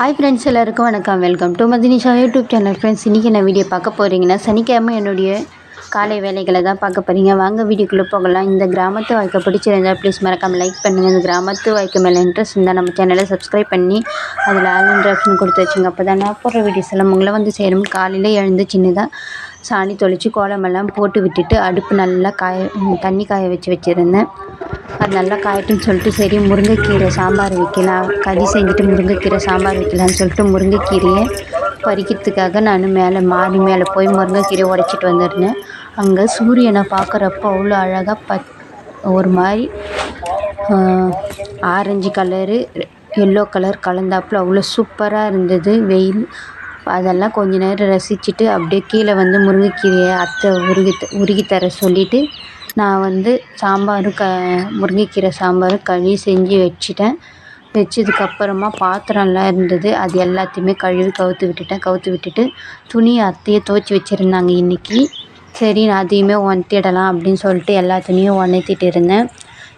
Hi friends எல்லாருக்கும் வணக்கம். Welcome to Madhinisha YouTube channel friends இன்றைக்கி என்ன வீடியோ பார்க்க போகிறீங்கன்னா சனிக்கிழமை என்னுடைய காலை வேலைகளை தான் பார்க்க போகிறீங்க வாங்க வீடியோக்குள்ளே போகலாம். இந்த கிராமத்து வாழ்க்கை பிடிச்சிருந்தா ப்ளீஸ் மறக்காமல் லைக் பண்ணுங்கள் இந்த கிராமத்து வாய்க்கு மேலே இன்ட்ரெஸ்ட் இருந்தால் நம்ம சேனலை சப்ஸ்கிரைப் பண்ணி அதில் ஆல் ஆப்ஷன் கொடுத்து வச்சுங்க. அப்போ தான் நான் போடுற வீடியோஸ் எல்லாம் உங்களை வந்து சேரும். காலையில் எழுந்து சின்னதாக சாணி தொளித்து கோலமெல்லாம் போட்டு விட்டுட்டு அடுப்பு நல்லா காய தண்ணி காய வச்சு வச்சுருந்தேன். அது நல்லா காயட்டும்னு சொல்லிட்டு சரி முருங்கைக்கீரை சாம்பார் வைக்கலாம். கறி செஞ்சுட்டு முருங்கைக்கீரை சாம்பார் வைக்கலான்னு சொல்லிட்டு முருங்கைக்கீரையை பறிக்கிறதுக்காக நான் மேலே மாடி மேலே போய் முருங்கைக்கீரையை உடைச்சிட்டு வந்துருந்தேன். அங்கே சூரியனை பார்க்குறப்ப அவ்வளோ அழகாக ப ஒரு மாதிரி ஆரஞ்சு கலரு எல்லோ கலர் கலந்தாப்புல அவ்வளோ சூப்பராக இருந்தது. வெயில் அதெல்லாம் கொஞ்ச நேரம் ரசிச்சுட்டு அப்படியே கீழே வந்து முருங்கைக்கீரையை அத்தை உருகி உருகி தர சொல்லிவிட்டு நான் வந்து சாம்பாரும் க முருங்கைக்கீரை சாம்பாரும் கழுவி செஞ்சு வச்சுட்டேன். வச்சதுக்கப்புறமா பாத்திரம்லாம் இருந்தது. அது எல்லாத்தையுமே கழுவி கவுத்து விட்டுட்டேன். கவுத்து விட்டுட்டு துணியை அத்தையே துவச்சி வச்சுருந்தாங்க இன்றைக்கி சரி நான் அதையுமே உணர்த்திடலாம் அப்படின்னு சொல்லிட்டு எல்லா துணியும் உணர்த்திட்டு இருந்தேன்.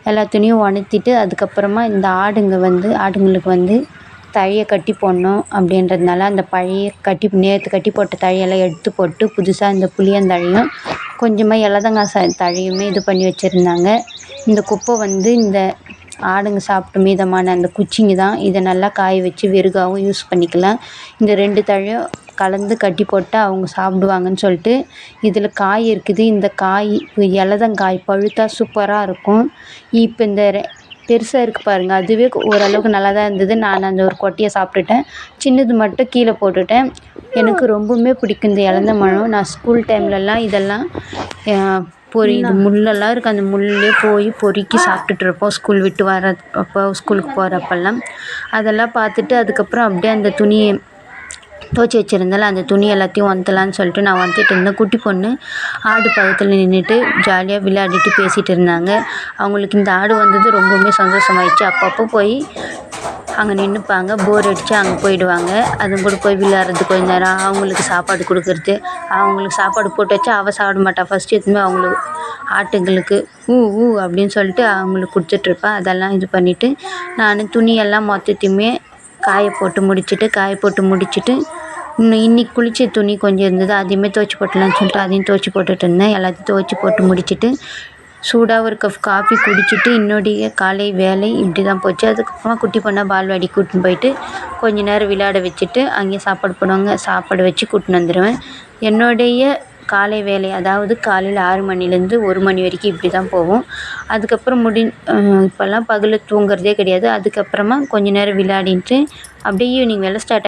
எல்லா துணியும் உணர்த்திட்டு அதுக்கப்புறமா இந்த ஆடுங்க வந்து ஆடுங்களுக்கு வந்து தழையை கட்டி போடணும் அப்படின்றதுனால அந்த பழைய கட்டி நேற்று கட்டி போட்ட தழையெல்லாம் எடுத்து போட்டு புதுசாக இந்த புளியந்தழையும் கொஞ்சமாக இலதங்காய் ச தழையுமே இது பண்ணி வச்சுருந்தாங்க. இந்த குப்பை வந்து இந்த ஆடுங்க சாப்பிட்டு மீதமான அந்த குச்சிங்க தான். இதை நல்லா காய வச்சு வெறுகாவும் யூஸ் பண்ணிக்கலாம். இந்த ரெண்டு தழையும் கலந்து கட்டி போட்டால் அவங்க சாப்பிடுவாங்கன்னு சொல்லிட்டு இதில் காய் இருக்குது. இந்த காய் எலதங்காய் பழுத்தா சூப்பராக இருக்கும். இப்போ இந்த பெருசாக இருக்குது பாருங்கள் அதுவே ஓரளவுக்கு நல்லா தான் இருந்தது. நான் அந்த ஒரு கொட்டையை சாப்பிட்டுட்டேன். சின்னது மட்டும் கீழே போட்டுட்டேன். எனக்கு ரொம்பவுமே பிடிக்கும் இந்த இலந்த மரம். நான் ஸ்கூல் டைம்லலாம் இதெல்லாம் பொறி இது முள்ளெல்லாம் இருக்குது அந்த முள்ளே போய் பொறுக்கி சாப்பிட்டுட்டு இருப்போம் ஸ்கூல் விட்டு வர அப்போ ஸ்கூலுக்கு போகிறப்பெல்லாம் அதெல்லாம் பார்த்துட்டு அதுக்கப்புறம் அப்படியே அந்த துணியை துவச்சி வச்சுருந்தால அந்த துணி எல்லாத்தையும் வந்துடலான்னு சொல்லிட்டு நான் வந்துட்டு இருந்தேன். குட்டி பொண்ணு ஆடு பக்கத்தில் நின்றுட்டு ஜாலியாக விளையாடிட்டு பேசிகிட்டு இருந்தாங்க. அவங்களுக்கு இந்த ஆடு வந்தது ரொம்பவுமே சந்தோஷமாயிடுச்சு. அப்பப்போ போய் அங்கே நின்றுப்பாங்க போர் அடித்து அங்கே போயிடுவாங்க. அதுவும் கூட போய் விளையாடுறது கொஞ்ச நேரம். அவங்களுக்கு சாப்பாடு கொடுக்குறது. அவங்களுக்கு சாப்பாடு போட்டு வச்சா அவள் சாப்பிட மாட்டாள் ஃபஸ்ட்டு எதுவுமே அவங்களுக்கு ஆட்டுங்களுக்கு ஊ ஊ அப்படின்னு சொல்லிட்டு அவங்களுக்கு கொடுத்துட்ருப்பேன் அதெல்லாம் இது பண்ணிவிட்டு நான் துணியெல்லாம் மொத்தத்தையுமே காய போட்டு முடிச்சுட்டு காய போட்டு முடிச்சுட்டு இன்னும் இன்றைக்கி குளித்த துணி கொஞ்சம் இருந்தது. அதையுமே துவச்சி போட்டலான்னு சொல்லிட்டு அதையும் துவச்சி போட்டுட்டு இருந்தேன். எல்லாத்தையும் துவச்சி போட்டு முடிச்சுட்டு சூடாக ஒரு கப் காஃபி குடிச்சிட்டு என்னுடைய காலை வேலை இப்படி தான் போச்சு. அதுக்கப்புறமா குட்டி பொண்ணை பால்வாடி கூட்டின்னு போயிட்டு கொஞ்ச நேரம் விளையாட வச்சுட்டு அங்கேயே சாப்பாடு போடுவாங்க. சாப்பாடு வச்சு கூட்டின்னு வந்துடுவேன் என்னுடைய காலை வேலை அதாவது காலையில் ஆறு மணிலேருந்து ஒரு மணி வரைக்கும் இப்படி தான் போவோம் அதுக்கப்புறம் முடி இப்போல்லாம் பகலில் தூங்குறதே கிடையாது. அதுக்கப்புறமா கொஞ்ச நேரம் விளையாடிட்டு அப்படியே ஈவினிங் வேலை ஸ்டார்ட்